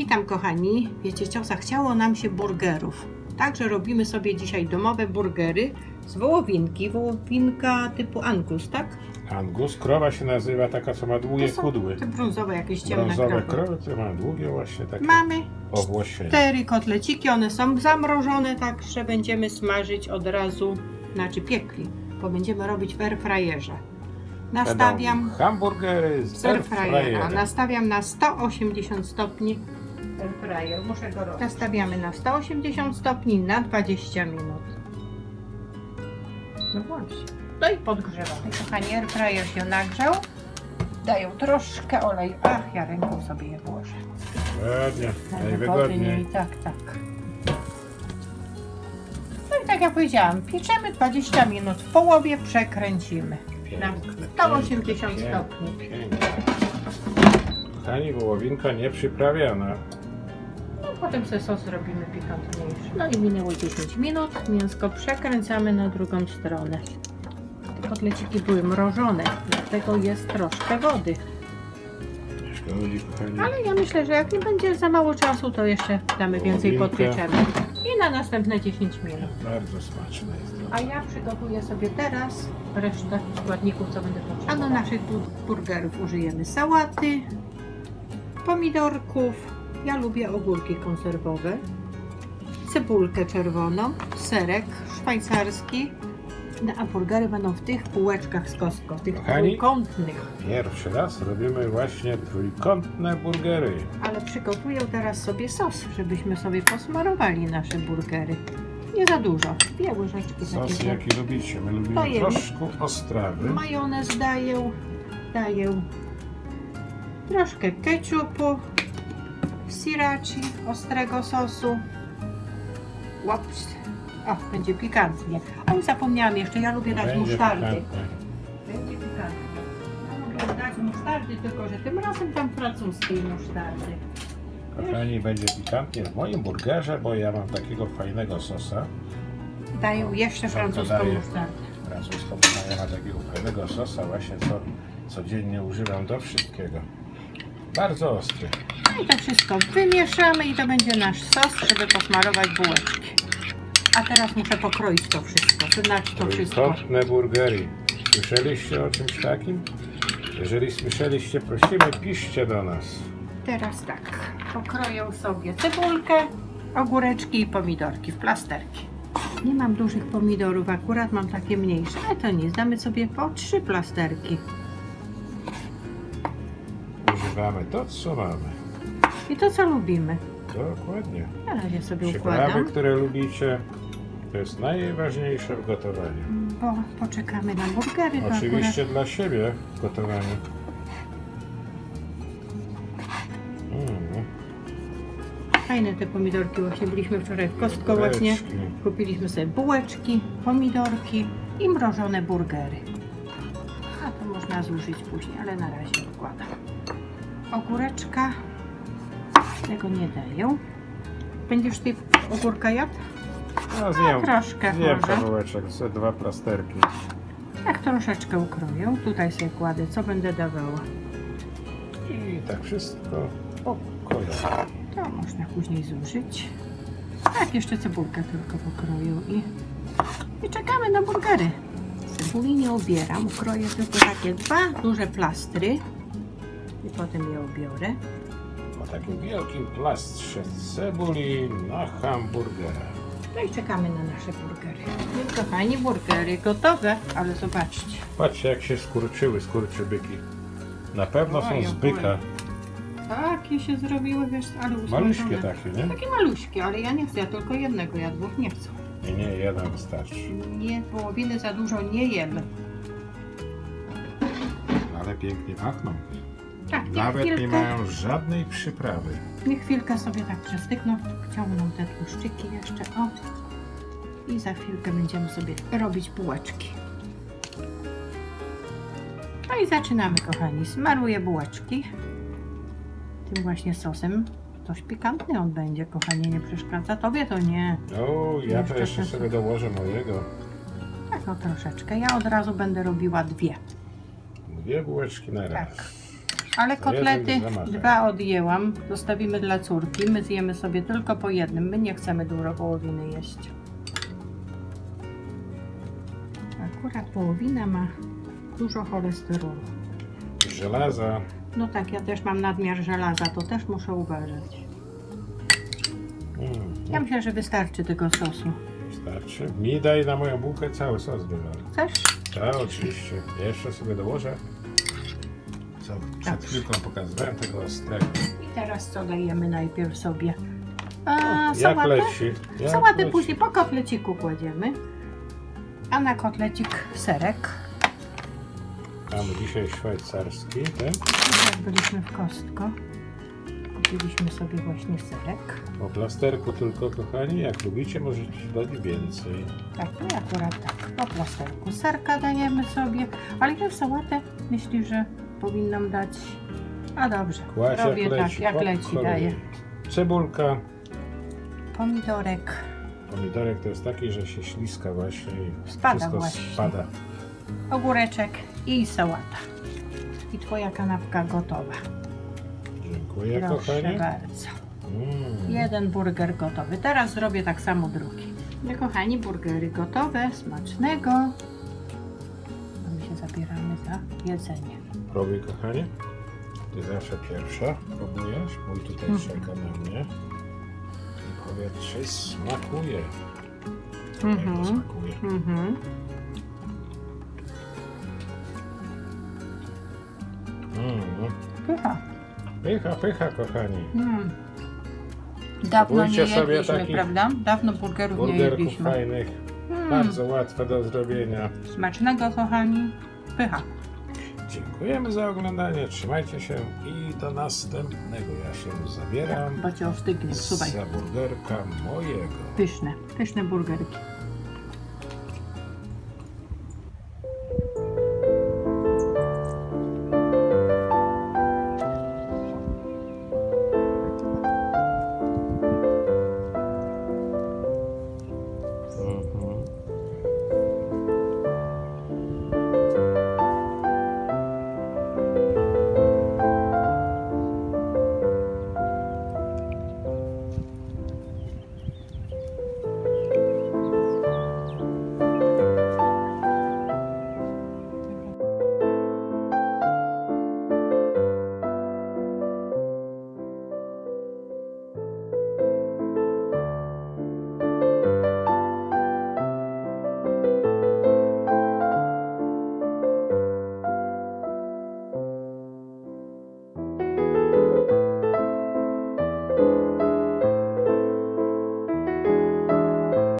Witam kochani. Wiecie co, zachciało nam się burgerów. Także robimy sobie dzisiaj domowe burgery z wołowinki. Wołowinka typu Angus, tak? Angus, krowa się nazywa taka, co ma długie To są kudły. te brązowe jakieś ciemne Brązowe krowy. krowy, co ma długie właśnie takie Mamy owłosienie. cztery kotleciki, one są zamrożone, także będziemy smażyć od razu, znaczy piekli, bo będziemy robić w airfryerze. Nastawiam Będą hamburgery z airfryera, airfryera. nastawiam na 180 stopni airfryer, muszę go robić. Nastawiamy na 180 stopni na 20 minut. No właśnie. No i podgrzewamy. Kochani, airfryer się nagrzał. Dają troszkę olej. Ach, ja ręką sobie je włożę. Ładnie, Najwygodniej. najwygodniej. Tak, tak. No i tak jak powiedziałam, pieczemy 20 minut. W połowie przekręcimy. Na Piękne, 180 piękne, stopni. Piękne. Kochani, wołowinka nieprzyprawiana. No, potem sobie sos robimy pikantniejszy. No i minęło 10 minut. Mięsko przekręcamy na drugą stronę. Te kotleciki były mrożone, dlatego jest troszkę wody. Nie szkodzi, kochani. Ale ja myślę, że jak nie będzie za mało czasu, to jeszcze damy więcej, Wołowinka. podpieczemy. I na następne 10 minut. Bardzo smaczne jest. A ja przygotuję sobie teraz resztę składników, co będę potrzebować. A do naszych bu- burgerów użyjemy sałaty, pomidorków. Ja lubię ogórki konserwowe, cebulkę czerwoną, serek szwajcarski. No, a burgery będą w tych półeczkach z Costco, tych Kochani? trójkątnych. Pierwszy raz robimy właśnie trójkątne burgery. Ale przygotuję teraz sobie sos, żebyśmy sobie posmarowali nasze burgery. Nie za dużo, dwie łyżeczki Sos takiego. jaki lubicie. My lubimy troszkę ostrawy. Majonez daję, daję troszkę ketchupu, srirachi, ostrego sosu. Łops. O, będzie pikantnie. Oj, zapomniałam jeszcze, ja lubię dać Będzie musztardy. pikantne. Będzie pikantnie. Ja lubię dać musztardy, tylko że tym razem tam francuskiej musztardy. Kochani, będzie pikantnie w moim burgerze, bo ja mam takiego fajnego sosa. Daję jeszcze francuską musztardę. Francuską, ja mam takiego fajnego sosa właśnie, co codziennie używam do wszystkiego. Bardzo ostry. No i to wszystko wymieszamy i to będzie nasz sos, żeby posmarować bułeczki. A teraz muszę pokroić to wszystko, to znaczy to wszystko. Trójkątne burgery. Słyszeliście o czymś takim? Jeżeli słyszeliście, prosimy, piszcie do nas. Teraz tak, pokroję sobie cebulkę, ogóreczki i pomidorki w plasterki. Nie mam dużych pomidorów, akurat mam takie mniejsze, ale to nic, damy sobie po trzy plasterki. To, co mamy. I to co lubimy. Dokładnie. Na razie sobie Przyprawy, układam, które lubicie, to jest najważniejsze w gotowaniu. bo poczekamy na burgery. Oczywiście dla siebie w gotowaniu. Mm, Akurat fajne te pomidorki, właśnie byliśmy wczoraj w Kostko właśnie. Kupiliśmy sobie bułeczki, pomidorki i mrożone burgery. A to można zużyć później, ale na razie odkładam. Ogóreczka. Tego nie daję. Będziesz ty ogórka jadł? No zjem, Troszkę zjem może. kawałeczek, ze dwa plasterki. Tak troszeczkę ukroję. Tutaj sobie kładę, co będę dawała. I tak wszystko po kolei. To można później zużyć. Tak, jeszcze cebulkę tylko pokroję i, i czekamy na burgery. Cebuli nie ubieram, ukroję tylko takie dwa duże plastry i potem je ubiorę. Po takim wielkim plastrze cebuli na hamburgera. No i czekamy na nasze burgery. No i kochani, burgery gotowe, ale zobaczcie. Patrzcie jak się skurczyły skurczybyki. Na pewno są Oj, z byka. Takie się zrobiły, wiesz, ale Maluśkie usmażone. takie, nie? Takie maluśkie, ale ja nie chcę, ja tylko jednego, ja dwóch nie chcę. Nie, nie, jeden wystarczy. Nie, wołowiny za dużo nie jem. Ale pięknie pachną. Tak, niech Nawet nie chwilkę, mają żadnej przyprawy. niech chwilkę sobie tak przestykną, ciągną te tłuszczyki jeszcze, o. I za chwilkę będziemy sobie robić bułeczki. No i zaczynamy, kochani. Smaruję bułeczki tym właśnie sosem. Dość pikantny on będzie, kochanie, nie przeszkadza. Tobie to nie. O, ja Jeszcze to jeszcze sobie dołożę mojego. Tak, o troszeczkę. Ja od razu będę robiła dwie. Dwie bułeczki na raz. Tak. Ale kotlety dwa odjęłam. Zostawimy dla córki. My zjemy sobie tylko po jednym. My nie chcemy dużo wołowiny jeść. Akurat wołowina ma dużo cholesterolu. Żelaza. No tak, ja też mam nadmiar żelaza, to też muszę uważać. Mm, Ja myślę, że wystarczy tego sosu. Wystarczy. Mi daj na moją bułkę cały sos wywal. Chcesz? Tak, oczywiście. Jeszcze sobie dołożę. Co przed Dobrze. chwilką pokazywałem tego ostrego. I teraz co dajemy najpierw sobie? A, Jak sałatę? leci? Jak Sałatę leci? później po kotleciku kładziemy. A na kotlecik serek. Mamy dzisiaj szwajcarski, tak? Jak byliśmy w Kostko, kupiliśmy sobie właśnie serek. Po plasterku tylko, kochani. Jak lubicie, możecie dać więcej. Tak, no akurat tak. Po plasterku serka dajemy sobie. Ale ja sałatę myśli, że powinnam dać. A dobrze, Kłaś robię jak tak, leci. jak leci kolei. daję. Cebulka. Pomidorek, Pomidorek to jest taki, że się śliska właśnie i Spada wszystko właśnie. spada. ogóreczek i sałata. I twoja kanapka gotowa. Dziękuję, Proszę kochanie. bardzo. Mm. Jeden burger gotowy. Teraz zrobię tak samo drugi. No kochani, burgery gotowe, smacznego. Zabieramy za jedzenie. Próbuj, kochanie. Ty zawsze pierwsza próbujesz. Mój tutaj Mhm. czeka na mnie. I powiedz, czy smakuje. Mhm. smakuje. Mhm. Mm. Pycha. Pycha, pycha, kochani. Mm. Dawno nie Spróbujcie sobie jedliśmy, prawda? Dawno burgerów nie Burgerków jedliśmy. fajnych. Mm. Bardzo łatwe do zrobienia. Smacznego, kochani. Pycha. Dziękujemy za oglądanie. Trzymajcie się i do następnego. Ja się zabieram Bo cię ostygnie, słuchaj. za burgerka mojego. Pyszne, pyszne burgerki.